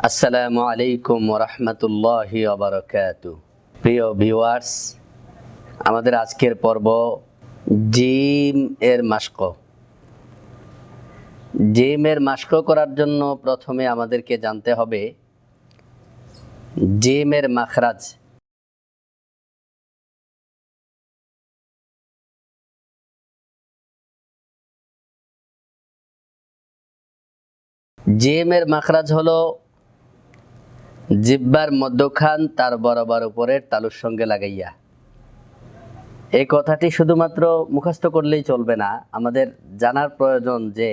আসসালামু আলাইকুম রহমতুল্লাহি আবরকাত প্রিয় ভিউয়ার্স, আমাদের আজকের পর্ব জিমের মাস্ক জিমের মাস্ক করার জন্য প্রথমে আমাদেরকে জানতে হবে জিমের মাখরাজ। জিমের মাখরাজ হলো জিব্বার মধ্যখান তার বরাবর উপরের তালুর সঙ্গে লাগাইয়া। এই কথাটি শুধুমাত্র মুখস্থ করলেই চলবে না, আমাদের জানার প্রয়োজন যে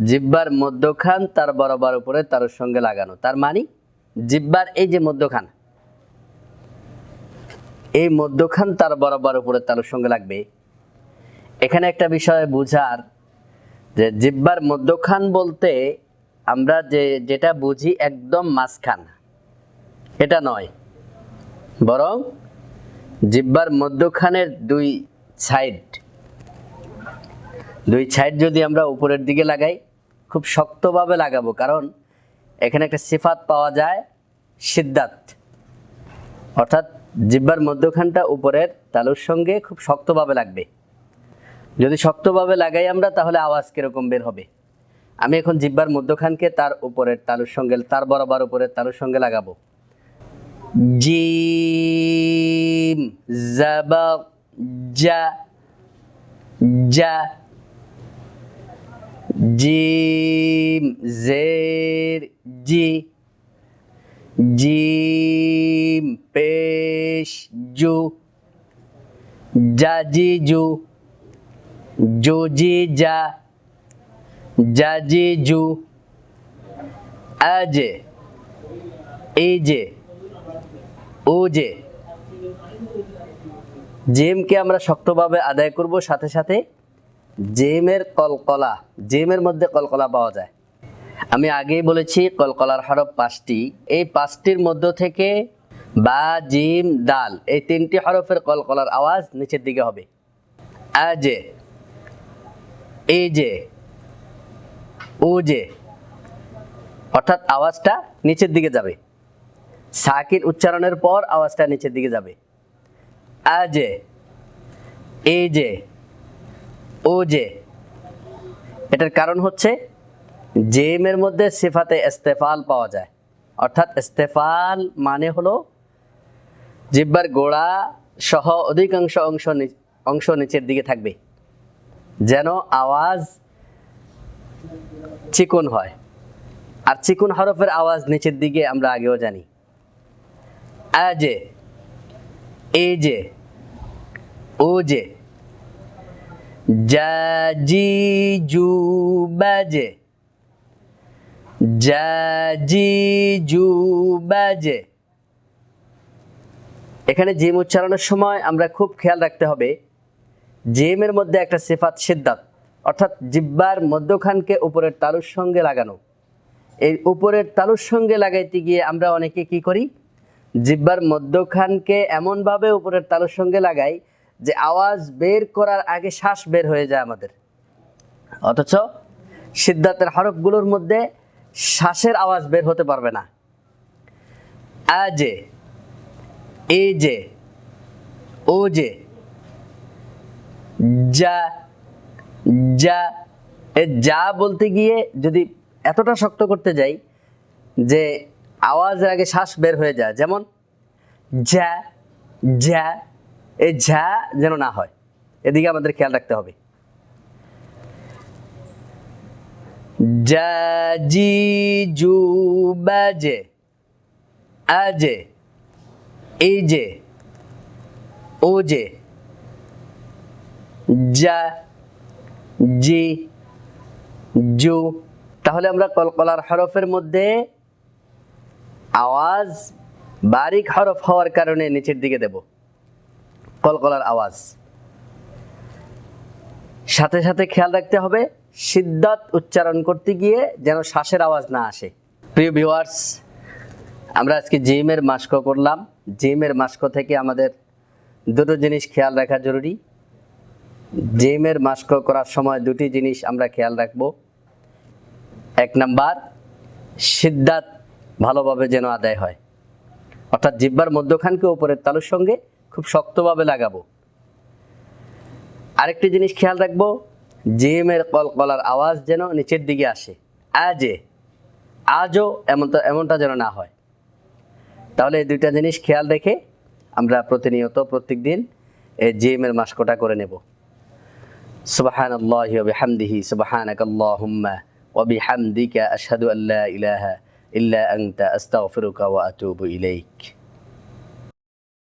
জিব্বার মধ্যখান তার বরাবর উপরে তালুর সঙ্গে লাগানো। তার মানে জিব্বার এই যে মধ্যখান, এই মধ্যখান তার বরাবর উপরে তালুর সঙ্গে লাগবে। এখানে একটা বিষয় বুঝার, যে জিব্বার মধ্যখান বলতে আমরা যে, যেটা বুঝি একদম মাঝখান। এটা নয়। বরং জিব্বার মধ্যখানের দুই সাইড দুই সাইড যদি আমরা উপরের দিকে লাগাই, খুব শক্তভাবে লাগাবো, কারণ এখানে একটা সিফাত পাওয়া যায় সিদ্ধাত। অর্থাৎ জিব্বার মধ্যখানটা উপরের, তালুর সঙ্গে খুব শক্তভাবে লাগবে। যদি শক্তভাবে লাগাই আমরা, তাহলে আওয়াজ কীরকম বের হবে? আমি এখন জিব্বার মধ্যখানকে তার উপরের তালুর সঙ্গে, তার বরাবর উপরের তালুর সঙ্গে লাগাবো। জিম জাবা যা যা জিম জের জি জিম পেশ জু জাজি জু জুজি যা জাজি জু আজে যে ও যে। জেমকে আমরা শক্তভাবে আদায় করব, সাথে সাথে জেমের কলকলা, জেমের মধ্যে কলকলা পাওয়া যায়। আমি আগেই বলেছি, কলকলার হরফ পাঁচটি। এই পাঁচটির মধ্য থেকে বা, জিম, দাল, এই তিনটি হরফের কলকলার আওয়াজ নিচের দিকে হবে। আজে এই যে ও যে অর্থাৎ আওয়াজটা নিচের দিকে যাবে। সাকির উচ্চারণের পর আওয়াজটা নিচের দিকে যাবে। আজে এই যে ও যে এটার কারণ হচ্ছে জেমের মধ্যে সিফাতে ইস্তেফাল পাওয়া যায়। অর্থাৎ ইস্তেফাল মানে হলো জিব্বার গোড়া সহ অধিকাংশ অংশ অংশ নিচের দিকে থাকবে। যেন আওয়াজ চিকন হয়। আর চিকন হরফের আওয়াজ নিচের দিকে আমরা আগেও জানি। আজে এই যে ও যে জাজি জু বাজে জাজি জু বাজে এখানে জিম উচ্চারণের সময় আমরা খুব খেয়াল রাখতে হবে, জিমের মধ্যে একটা সিফাত সিদ্ধাত, অর্থাৎ জিব্বার মধ্যখানকে উপরের তালুর সঙ্গে লাগানো। এই উপরের তালুর সঙ্গে লাগাইতে গিয়ে আমরা অনেকে কি করি? জিব্বার মধ্যখানকে এমনভাবে উপরের তালুর সঙ্গে লাগাই যে আওয়াজ বের করার আগে শ্বাস বের হয়ে যায় আমাদের। অথচ সিদ্ধাতের হরফগুলোর মধ্যে শ্বাসের আওয়াজ বের হতে পারবে না। আজে এই যে, ও যে, যা যা, এ যা বলতে গিয়ে যদি এতটা শক্ত করতে যাই যে আওয়াজের আগে শ্বাস বের হয়ে যায়। যেমন, ঝ্যা যা এই ঝ্যা যেন না হয়। এদিকে আমাদের খেয়াল রাখতে হবে। জি, জু বাজে আজে এই যে ও যে যা জি, জু। তাহলে আমরা কলকলার হরফের মধ্যে আওয়াজ বারিক হরফ হওয়ার কারণে নিচের দিকে দেব। কলকলার আওয়াজ। সাথে সাথে খেয়াল রাখতে হবে, সিদ্ধাত উচ্চারণ করতে গিয়ে যেন শ্বাসের আওয়াজ না আসে। প্রিয় ভিউয়ার্স আমরা আজকে জিমের মাস্ক করলাম। জিমের মাস্ক থেকে আমাদের দুটো জিনিস খেয়াল রাখা জরুরি। জিমের মাস্ক করার সময় দুটি জিনিস আমরা খেয়াল রাখব। এক নাম্বার, সিদ্ধাত ভালোভাবে যেন আদায় হয়। অর্থাৎ জিব্বার মধ্যখানকে ওপরের তালুর সঙ্গে খুব শক্তভাবে লাগাবো। আরেকটি জিনিস খেয়াল রাখব, জিমের কলকলার আওয়াজ যেন নিচের দিকে আসে। আজে, আজও এমনটা এমনটা যেন না হয়। তাহলে এই দুইটা জিনিস খেয়াল রেখে আমরা প্রতিনিয়ত প্রত্যেক দিন এই জিমের মাস্কটা করে নেব। সুবাহান আল্লাহ হামদিহি সুবাহান আকাল্লাহ হুম্মা ওবি হামদিকা আশহাদু আল্লাহ ইলাহা إلا أنت أستغفرك وأتوب إليك.